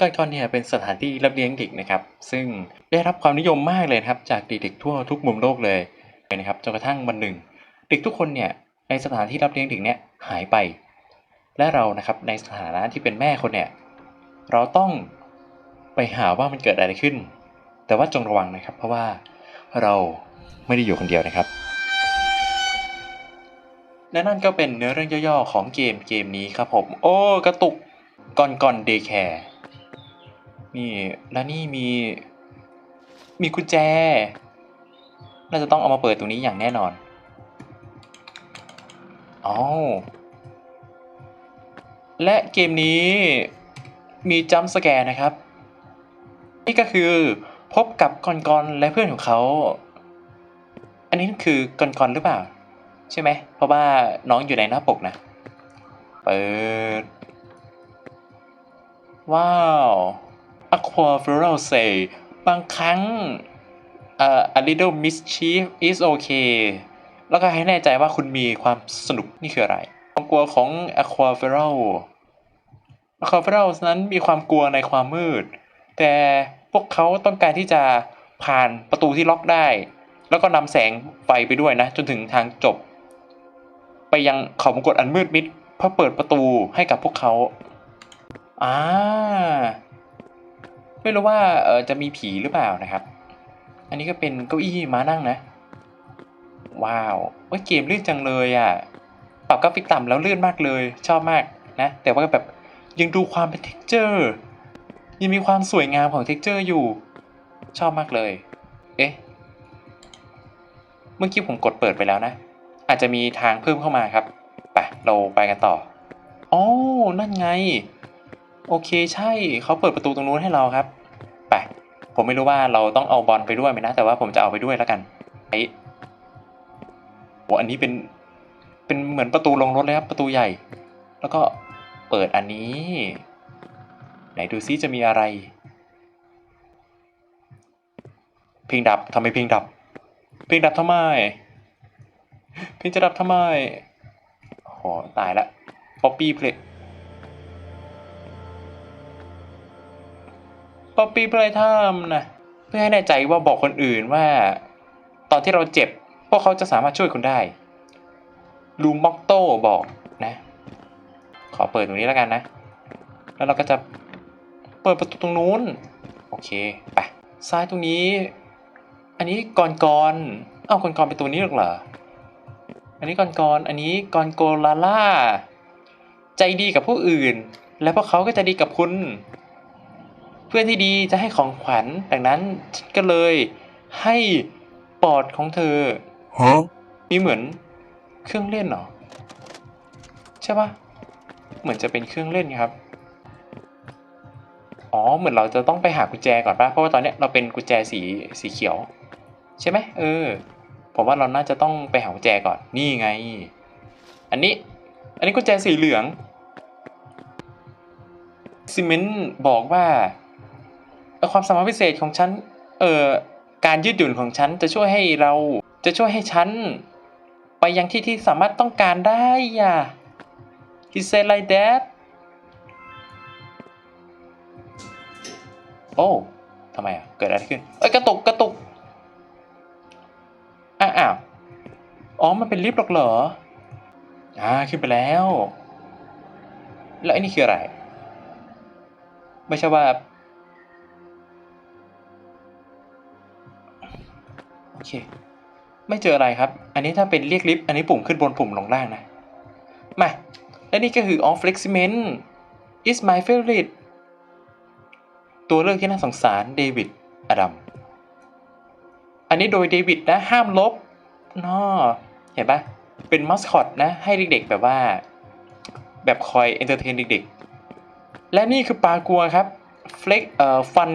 ก้อนๆเนี่ยเป็นสถานที่รับเลี้ยงเด็กนะครับ ซึ่งได้รับความนิยมมากเลยนะครับจากเด็กๆทั่วทุกมุมโลกเลยนะครับจนกระทั่งวันหนึ่ง เด็กทุกคนเนี่ยในสถานที่รับเลี้ยงเด็กเนี่ยหายไป และเรานะครับในสถานะที่เป็นแม่คนเนี่ยเราต้องไปหาว่ามันเกิดอะไรขึ้น แต่ว่าจงระวังนะครับ เพราะว่าเราไม่ได้อยู่คนเดียวนะครับและนั่นก็เป็นเนื้อเรื่องย่อๆของเกมเกมนี้ครับผม โอ้ กระตุกก่อนก่อนเดย์แคร์ นี่และนี่มีมีกุญแจ น่าจะต้องเอามาเปิดตรงนี้อย่างแน่นอนอ๋อและเกมนี้มีจัมสแกร์นะครับ นี่ก็คือพบกับกอนกอนและเพื่อนของเขา อันนี้คือกอนกอนหรือเปล่า ใช่ไหม เพราะว่าน้องอยู่ในหน้าปกนะ เปิด ว้าว Aqua f l o r a l say บางครั้งเอ่อ a little mischief is okay แล้วก็ให้แน่ใจว่าคุณมีความสนุกนี่คืออะไร ความกลัวของ Aqua f l o r a l Aqua f l o r a l นั้นมีความกลัวในความมืด แต่พวกเขาต้องการที่จะผ่านประตูที่ล็อกได้ แล้วก็นำแสงไฟไปด้วยนะ จนถึงทางจบ ไปยังเขาวงกตอันมืดมิดเพื่อเปิดประตูให้กับพวกเขาอ่า ไม่รู้ว่าเออจะมีผีหรือเปล่านะครับ อันนี้ก็เป็นเก้าอี้ม้านั่งนะ ว้าวว่าเกมลื่นจังเลยอะปรับกราฟิกต่ำแล้วลื่นมากเลยชอบมากนะ แต่ว่าแบบยังดูความเป็น texture ยังมีความสวยงามของ texture อยู่ ชอบมากเลย เอ๊ะ เมื่อกี้ผมกดเปิดไปแล้วนะ อาจจะมีทางเพิ่มเข้ามาครับไปเราไปกันต่ออ๋อนั่นไง โอเคใช่เขาเปิดประตูตรงนู้นให้เราครับไปผมไม่รู้ว่าเราต้องเอาบอลไปด้วยไหมนะ แต่ว่าผมจะเอาไปด้วยแล้วกันไอ้โหอันนี้เป็นเป็นเหมือนประตูลงรถเลยครับประตูใหญ่ แล้วก็เปิดอันนี้ ไหนดูซิจะมีอะไร เพลงดับทำไมเพลงดับ เพลงดับทำไม เพลงจะดับทำไมโอ้โหตายละป๊อปปี้เพลง ป๊อปปี้เพลย์ไทม์นะเพื่อให้แน่ใจว่าบอกคนอื่นว่า ตอนที่เราเจ็บ พวกเขาจะสามารถช่วยคุณได้ลูม็อกโต้บอกนะ ขอเปิดตรงนี้แล้วกันนะ แล้วเราก็จะเปิดประตูตรงนู้น โอเค ไป ซ้ายตรงนี้ อันนี้กอนกอนเอ้ากอนกอนเป็นตัวนี้หรอกเหรอ อันนี้กอนกอนอันนี้กอนโกลาล่า ใจดีกับผู้อื่น และพวกเขาก็จะดีกับคุณ พื่อนที่ดีจะให้ของขวัญดังนั้นฉันก็เลยให้ปอดของเธอ Huh? มีเหมือนเครื่องเล่นเหรอใช่ปะเหมือนจะเป็นเครื่องเล่นครับอ๋อเหมือนเราจะต้องไปหากุญแจก่อนปะเพราะว่าตอนเนี้ยเราเป็นกุญแจสีสีเขียว ใช่ไหมเออผมว่าเราน่าจะต้องไปหากุญแจก่อนนี่ไง อันนี้ อันนี้กุญแจสีเหลืองซีเมนต์บอกว่าเอ่อ ความสามารถพิเศษของฉัน เอ่อ การยืดหยุ่นของฉันจะช่วยให้เรา จะช่วยให้ฉัน ไปยังที่ที่สามารถต้องการได้อะ He said like that โอ้ทำไมอะ เกิดอะไรขึ้น เอ้ย กระตุก กระตุกอ้าวอ้าวอ๋อ มันเป็นลิฟต์หรอกเหรอ อ่า ขึ้นไปแล้ว แล้วไอ้นี่คืออะไร ไม่ใช่ว่า โอเค ไม่เจออะไรครับ อันนี้ถ้าเป็นเรียกลิฟต์อันนี้ปุ่มขึ้นบนปุ่มลงล่างนะ มา และนี่ก็คือ All Fleximent is my favorite ตัวเลือกที่น่าสงสารเดวิดอดัม อันนี้โดยเดวิดนะ ห้ามลบนอเห็นปะเป็นมัสคอตนะ ให้เด็กๆแบบว่า แบบคอยเอนเตอร์เทนเด็กๆ และนี่คือปลากัวครับเฟล็กเอ่อฟัน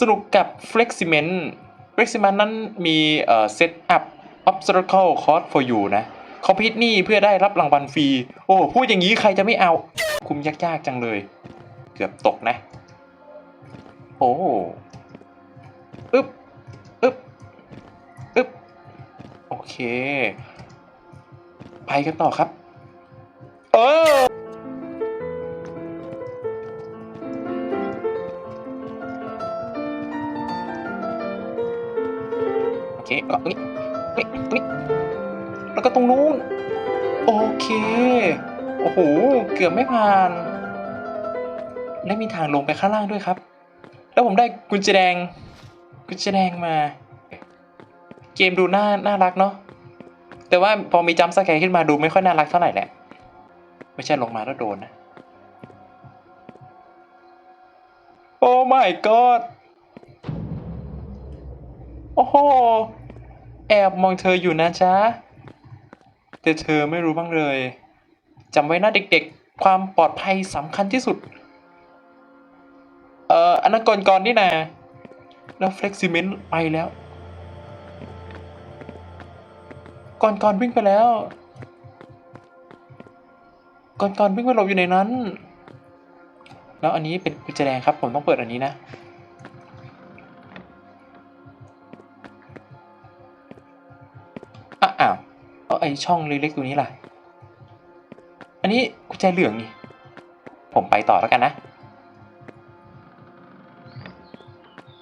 สนุกกับ Fleximent Fleximent นั้ เร็กซิมันนั้นมีเอ่อ Set up Obstacle Course for you นะคอมพิวนี่เพื่อได้รับรางวัลฟรี โอ้พูดอย่างนี้ใครจะไม่เอา คุมยากๆจังเลย เกือบตกนะ โอ้อึ๊บอึ๊บอึ๊บโอเค ไปกันต่อครับ เออ เคตรงนี้ตรงนี้ตรงนี้ แล้วก็ตรงนู้น โอเค โอ้โห เกือบไม่ผ่าน และมีทางลงไปข้างล่างด้วยครับ แล้วผมได้กุญแจแดง กุญแจแดงมา เกมดูน่า น่ารักเนาะ แต่ว่าพอมีจัมสแกร์ขึ้นมาดูไม่ค่อยน่ารักเท่าไหร่แหละ ไม่ใช่ลงมาแล้วโดนนะ โอ้ my god โอ้โห แอบมองเธออยู่นะจ๊ะ แต่เธอไม่รู้บ้างเลย จำไว้นะเด็กๆ ความปลอดภัยสำคัญที่สุด เอ่อ อันนั้นก่อนก่อนนี่นะแล้วเฟล็กซิเมนต์ไปแล้ว ก่อนก่อนวิ่งไปแล้ว ก่อนก่อนวิ่งไปหลบอยู่ในนั้น แล้วอันนี้เป็นกุญแจแดงครับ ผมต้องเปิดอันนี้นะ อ้าวเอาไอช่องเล็กๆตัวนี้ล่ะ อันนี้กุญแจเหลืองนี่ ผมไปต่อแล้วกันนะ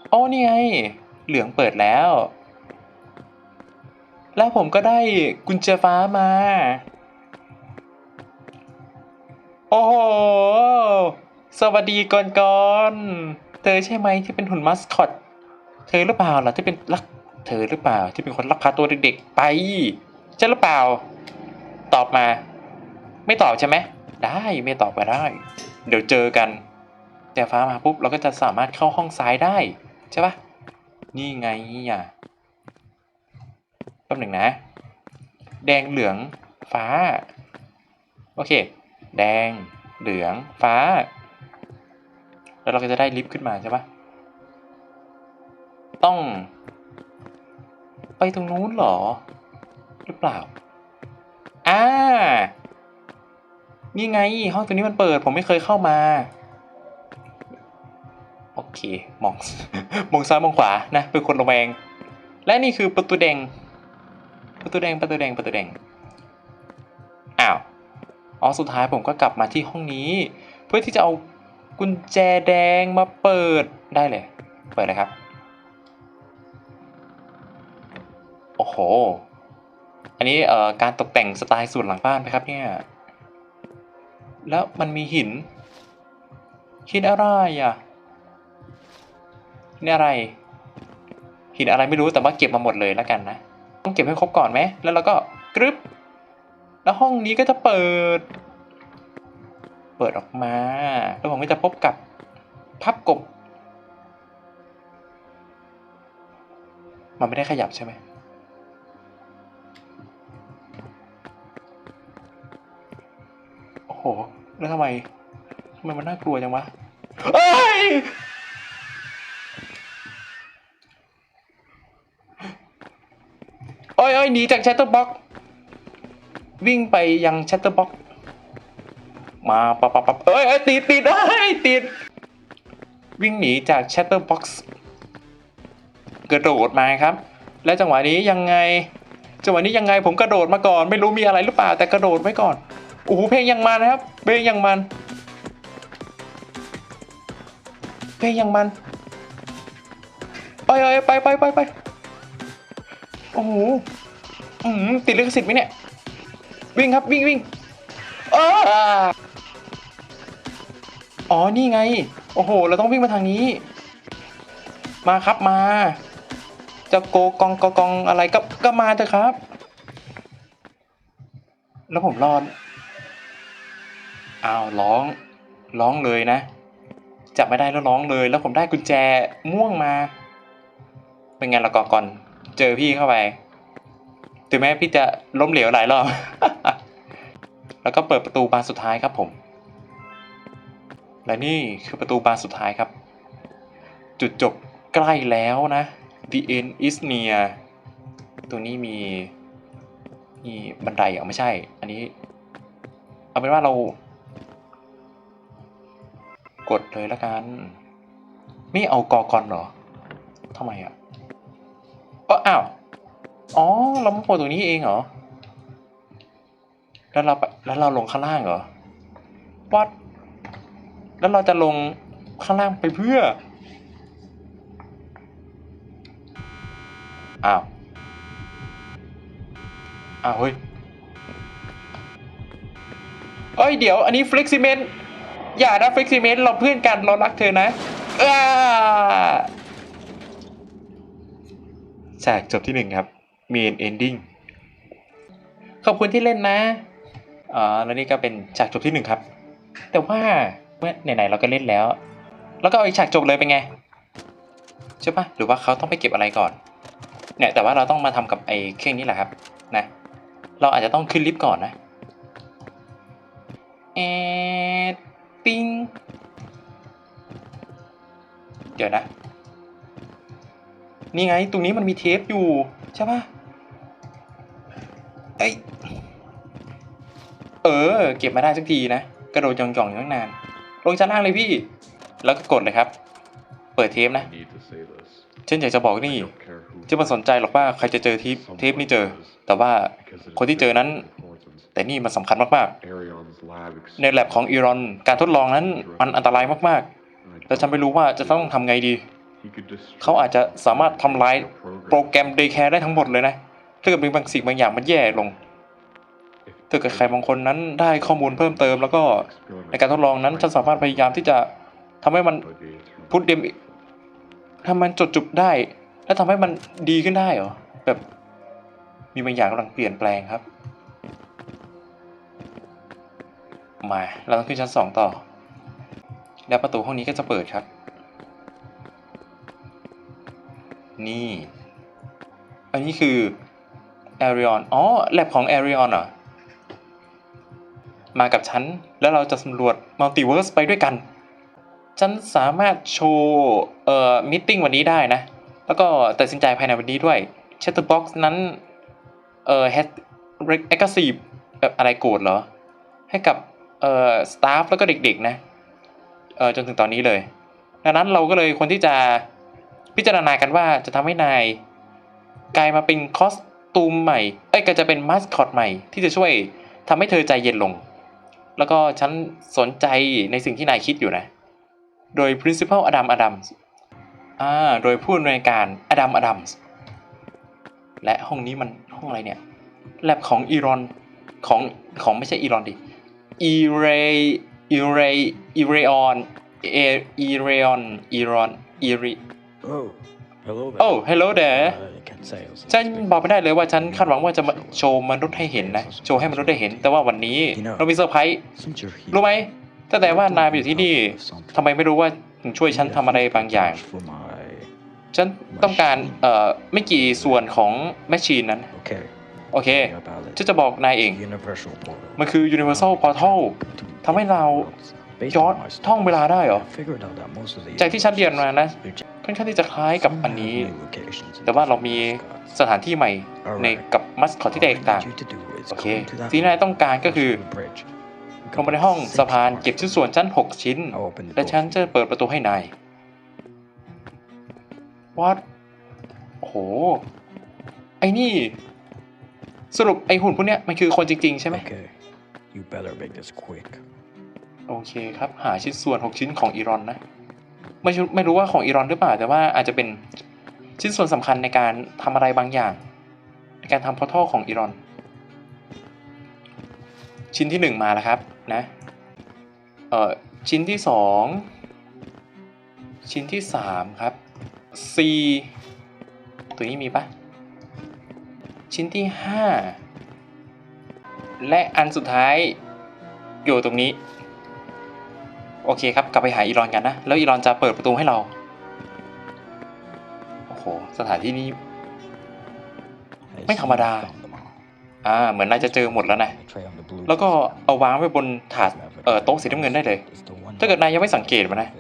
โอ้นี่ไง เหลืองเปิดแล้ว แล้วผมก็ได้กุญแจฟ้ามา โอ้โห สวัสดีก่อนก่อนๆเธอใช่ไหมที่เป็นหุ่นมัสคอต เธอหรือเปล่าล่ะที่เป็นลัก เธอหรือเปล่าที่เป็นคนลักพาตัวเด็กๆไปใช่หรือเปล่า ตอบมา ไม่ตอบใช่ไหมได้ไม่ตอบก็ได้ เดี๋ยวเจอกันแจฟ้ามาปุ๊บเราก็จะสามารถเข้าห้องซ้ายได้ใช่ปะนี่ไงอะแป๊บหนึ่งนะ แดงเหลืองฟ้า โอเค แดงเหลืองฟ้า แล้วเราก็จะได้ลิฟต์ขึ้นมาใช่ปะต้อง ตรงนู้นเหรอ หรือเปล่า อ่า นี่ไง ห้องตัวนี้มันเปิด ผมไม่เคยเข้ามา โอเค มอง มองซ้ายมองขวา นะ เป็นคนระแวง และนี่คือประตูแดง ประตูแดง ประตูแดง ประตูแดง อ้าว อ๋อ สุดท้ายผมก็กลับมาที่ห้องนี้ เพื่อที่จะเอากุญแจแดงมาเปิด ได้เลย เปิดเลยครับ อ้โห อันนี้เอ่อการตกแต่งสไตล์สูตรหลังบ้านไหมครับเนี่ย แล้วมันมีหิน หินอะไรอะหินอะไร หินอะไรไม่รู้แต่ว่าเก็บมาหมดเลยแล้วกันนะ ต้องเก็บให้ครบก่อนไหม แล้วเราก็กรึบ แล้วห้องนี้ก็จะเปิด เปิดออกมา แล้วผมก็จะพบกับพับกบ มันไม่ได้ขยับใช่ไหม โอ้โห แล้วทำไมทำไมมันน่ากลัวจังวะเอ้ยโอ้ยโอ้ยหนีจากชัตเตอร์บ็อกวิ่งไปยังชัตเตอร์บ็อกมาปับปับปับเอ้ยเอ้ยติดติดเอ้ยติด วิ่งหนีจากชัตเตอร์บ็อกซ์กระโดดมาครับ และจังหวะนี้ยังไง จังหวะนี้ยังไงผมกระโดดมาก่อน ไม่รู้มีอะไรหรือเปล่าแต่กระโดดไว้ก่อน โอ้โหเพลงยังมันนะครับ เพลงยังมัน เพลงยังมันไปไปไปไปไปไปโอ้โหอืมติดลิขสิทธิ์ไหมเนี่ย วิ่งครับวิ่งวิ่งอ๋อ นี่ไง โอ้โห เราต้องวิ่งมาทางนี้ มาครับมา จะโกกองกอกองอะไรก็ก็มาเถอะครับ แล้วผมรอด อ้าวร้องร้องเลยนะ จับไม่ได้แล้วร้องเลย แล้วผมได้กุญแจม่วงมา เป็นไงละก่อก่อน เจอพี่เข้าไปถึงแม้พี่จะล้มเหลวหลายรอบ แล้วก็เปิดประตูบานสุดท้ายครับผม และนี่คือประตูบานสุดท้ายครับ จุดจบใกล้แล้วนะ The end is near ตรงนี้มีมีบันไดเหรอไม่ใช่ อันนี้ เอาเป็นว่าเรา ดเลยละกัน ไม่เอากอกอนเหรอทำไมอะเอออ้าว อ๋อ เรามาโผล่ตรงนี้เองเหรอ แล้วเราไปแล้วเราลงข้างล่างเหรอวัดแล้วเราจะลงข้างล่างไปเพื่อ อ้าว อ้าวเฮ้ย เอ้ย เดี๋ยว อันนี้ฟ l ็กซิเมน อย่านะฟ l ็กซิเมนเราเพื่อนกันเรารักเธอนะอ้าฉากจบที่หนึ่งครับ main ending ขอบคุณที่เล่นนะอ๋อแล้วนี่ก็เป็นฉากจบที่หนึ่งครับ แต่ว่าเมื่อไหนๆเราก็เล่นแล้ว แล้วก็เอาอีกฉากจบเลยเป็นไงใช่ปะหรือว่าเขาต้องไปเก็บอะไรก่อน เนี่ยแต่ว่าเราต้องมาทำกับไอ้เครื่องนี้แหละครับนะเราอาจจะต้องขึ้นลิฟต์ก่อนนะเอด ปิ้ง เดี๋ยวนะ นี่ไง ตรงนี้มันมีเทปอยู่ ใช่ปะเอ้ย เออ เก็บมาได้สักทีนะ กระโดดย่องๆอยู่ตั้งนาน ลงชั้นล่างเลยพี่ แล้วก็กดเลยครับ เปิดเทปนะฉันอยากจะบอกนี่จะมาสนใจหรอกว่าใครจะเจอเทปเทปนี้เจอ แต่ว่าคนที่เจอนั้น แต่นี่มันสำคัญมาก Arion's lab ๆในแลบของอีรอน การทดลองนั้นมันอันตรายมากๆ แต่ฉันไม่รู้ว่าจะต้องทำไงดี He could destroy เขาอาจจะสามารถทำลาย program. โปรแกรมเดย์แคร์ได้ทั้งหมดเลยนะ ถ้าเกิดมีบางสิ่งบางอย่างมันแย่ลง If ถ้าเกิดใครบางคนนั้นได้ข้อมูลเพิ่มเติม แล้วก็ experiment ในการทดลองนั้นฉันสามารถพยายามที่จะทำให้มัน would be through พุทเดมทำมันจดจุบได้ แล้วทำให้มันดีขึ้นได้เหรอแบบมีบางอย่างกำลังเปลี่ยนแปลงครับ มา เราต้องขึ้นชั้นสองต่อ แล้วประตูห้องนี้ก็จะเปิดครับ นี่ อันนี้คือ a r i o n อ๋อแลบของ a r i o n เหรอ มากับฉัน แล้วเราจะสำรวจมัลติเวิร์สไปด้วยกัน ฉันสามารถโชว์เอ่อมิ팅วันนี้ได้นะ แล้วก็ตัดสินใจภายในวันนี้ด้วย Chatterbox นั้น เอ่อ has aggressive แบบอะไรโกรธเหรอ ให้กับ เอ่อ staff แล้วก็เด็กๆนะเอ่อจนถึงตอนนี้เลย ดังนั้นเราก็เลยควรที่จะพิจารณากันว่าจะทำให้นายกลายมาเป็นคอสตูมใหม่เอ้ยก็จะเป็นมาสคอตใหม่ ที่จะช่วยทำให้เธอใจเย็นลง แล้วก็ฉันสนใจในสิ่งที่นายคิดอยู่นะ โดย principal อดัมอดัมส์อ่าโดยผู้อำนวยการอดัมอดัมส์และห้องนี้มันห้องอะไรเนี่ยแลบของอีรอนของของไม่ใช่อีรอนดิ อีเรอีเรอีเรออนเออีเรออนอีรอนอีรี Oh, hello there. โอ้ hello there I can't say. I'll ฉันบอกไม่ได้เลยว่าฉันคาดหวังว่าจะมาโชว์มนุษย์ให้เห็นนะ โชว์ให้มนุษย์ได้เห็น แต่ว่าวันนี้เรามีเซอร์ไพรส์ Since you're here, รู้ไหมตั้งแต่ว่านายมาอยู่ที่นี่ทำไมไม่รู้ว่าถึงช่วยฉันทำอะไรบางอย่าง For my... ฉันต้องการเอ่อไม่กี่ส่วนของแมชชีนนั้น Okay. โอเค tell me about it. ฉันจะบอกนายเอง Universal portal. มันคือ Universal Portal To ทำให้เรา Based ย้อน on my ท่องเวลาได้เหรอ I figured out that most of the จากที่ฉันเรียนมานะ They're just ค่อนข้างที่จะคล้ายกับอันนี้ new locations and แต่ว่าเรามี mascots. สถานที่ใหม่ในกับมัสคอตที่แตกต่าง All I need you to do is โอเค go into that สิ่งที่นายต้องการก็คือ room, the bridge. ลงไปในห้องสะพานเก็บชิ้นส่วนชั้น 6 ชิ้น I'll open the และ door ฉัน for จะ you. เปิดประตูให้นายวัดโอ้โห ไอ้นี่ สรุปไอ้หุ่นพวกเนี้ยมันคือคนจริง ๆ ใช่ไหม Okay. You better make this quick. โอเคครับ หาชิ้นส่วน 6 ชิ้นของอีรอนนะ ไม่รู้ไม่รู้ว่าของอีรอนหรือเปล่า แต่ว่าอาจจะเป็นชิ้นส่วนสำคัญในการทำอะไรบางอย่าง ในการทำพอร์ทัลของอีรอน ชิ้นที่หนึ่งมาแล้วครับนะเอ่อชิ้นที่สองชิ้นที่สามครับ C ตัวนี้มีปะ ชิ้นที่ห้าและอันสุดท้ายอยู่ตรงนี้ โอเคครับ กลับไปหาอีรอนกันนะ แล้วอีรอนจะเปิดประตูให้เรา โอ้โห สถานที่นี้ ไม่ธรรมดา อ่า เหมือนนายจะเจอหมดแล้วนะ แล้วก็เอาวางไว้บนถาดเอ่อโต๊ะสีน้ำเงินได้เลย ถ้าเกิดนายยังไม่สังเกตมันนะ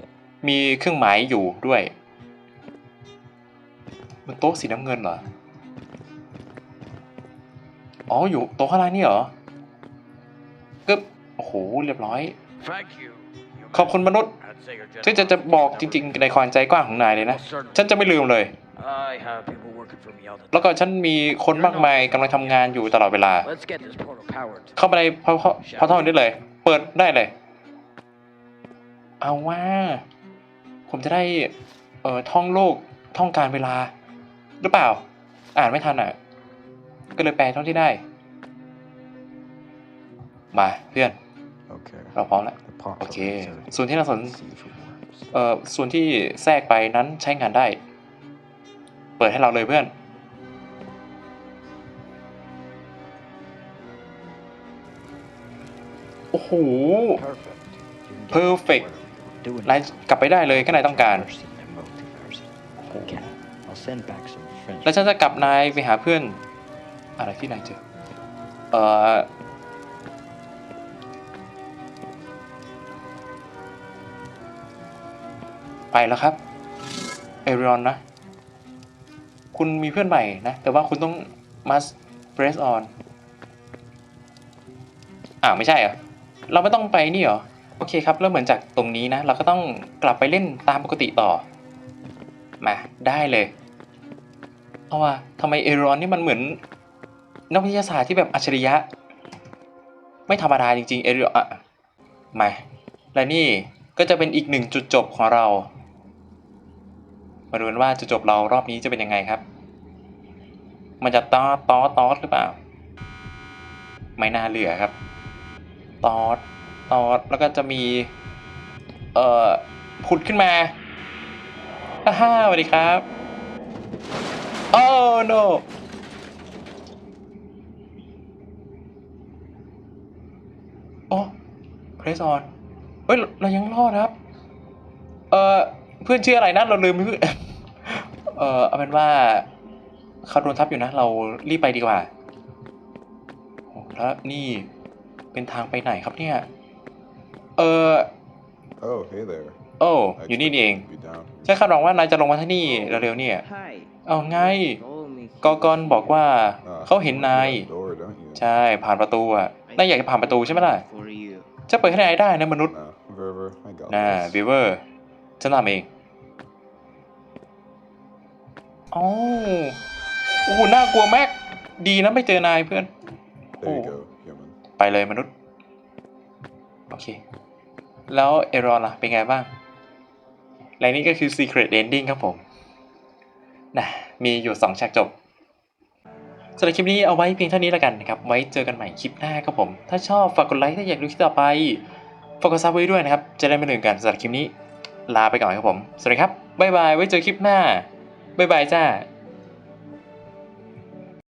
มีเครื่องหมายอยู่ด้วยบนโต๊ะสีน้ำเงินเหรอ อ๋ออยู่โต๊ะข้างล่างนี่เหรอกึบโอ้โหเรียบร้อย Thank you. ขอบคุณมนุษย์ I'd say you're ฉันจะจะบอกจริงๆในความใจกว้างของนายเลยนะ ฉันจะไม่ลืมเลย I have people working for me all the แล้วก็ฉันมีคนมากมายกำลังทำงานอยู่ตลอดเวลา Let's get this portal powered. เข้าไปในพอพอพอท่องได้เลย เปิดได้เลย เอาว่า ผมจะได้เอ่อท่องโลกท่องการเวลา หรือเปล่า อ่านไม่ทันอะ ก็เลยแปลเท่าที่ได้ มาเพื่อน Okay. เราพร้อมแล้ว The part โอเค for ส่วนที่เราสน see if it works. เอ่อส่วนที่แทรกไปนั้นใช้งานได้ เปิดให้เราเลยเพื่อน โอ้โห Perfect. You can get Perfect. whatever you're doing นาย now. กลับไปได้เลยก็นายต้องการ First in the multiverse. Okay. I'll send back some French. แล้วฉันจะกลับนายไปหาเพื่อน อะไรที่นายเจอเอ่อไปแล้วครับเอริออนนะ คุณมีเพื่อนใหม่นะ แต่ว่าคุณต้อง must press on อ่าไม่ใช่เหรอ เราไม่ต้องไปนี่เหรอ โอเคครับ แล้วเหมือนจากตรงนี้นะ เราก็ต้องกลับไปเล่นตามปกติต่อ มา ได้เลย เอาว่าทำไมเอรอนนี่มันเหมือน นักวิทยาศาสตร์ที่แบบอัจฉริยะ ไม่ธรรมดาจริงๆ เอรอนอะมาและนี่ก็จะเป็นอีกหนึ่งจุดจบของเรา มาดูกันว่าจุดจบเรารอบนี้จะเป็นยังไงครับ มันจะตอตอตอหรือเปล่า ไม่น่าเหลือครับ ตอดตอดแล้วก็จะมี เอ่อผุดขึ้นมาฮ่าฮ่าสวัสดีครับ โอ้ no โอ้ press on เฮ้ยเรายังรอดครับ เออเพื่อนชื่ออะไรนะเราลืมเพื่อนเออเอาเป็นว่าเขาโดนทับอยู่นะ เรารีบไปดีกว่าโอ้แล้วนี่เป็นทางไปไหนครับเนี่ย เออ Oh, hey there. โอ้ I อยู่นี่นี่เอง expected you to be down here. ฉันคาดหวังว่านายจะลงมาที่นี่เร็วๆเนี่ย Hi. เอาไง Follow me กอกอนบอกว่า Ah, เขาเห็น you went นาย through that door, don't you? ใช่ผ่านประตูอะนายอยากจะผ่านประตูใช่ไหมล่ะ for you. จะเปิดให้นายได้นะมนุษย์ No, Verver, I got น่า this. บิวเวอร์ฉันทำเองอ๋อโอ้โหน่ากลัวมากดีนะไม่เจอนายเพื่อน There you Oh. go, human. ไปเลยมนุษย์ โอเค แล้วเอรอนล่ะ เป็นไงบ้าง และนี่ก็คือ Secret Ending ครับผมนะมีอยู่ 2 ฉากจบ สำหรับคลิปนี้เอาไว้เพียงเท่านี้แล้วกันนะครับ ไว้เจอกันใหม่คลิปหน้าครับผม ถ้าชอบฝากกดไลค์ถ้าอยากดูคลิปต่อไป ฝากกดซับไว้ด้วยนะครับ จะได้ไม่ลืมกันสำหรับคลิปนี้ ลาไปก่อนครับผม สวัสดีครับ บ๊ายบาย ไว้เจอคลิปหน้า บ๊ายบายจ้า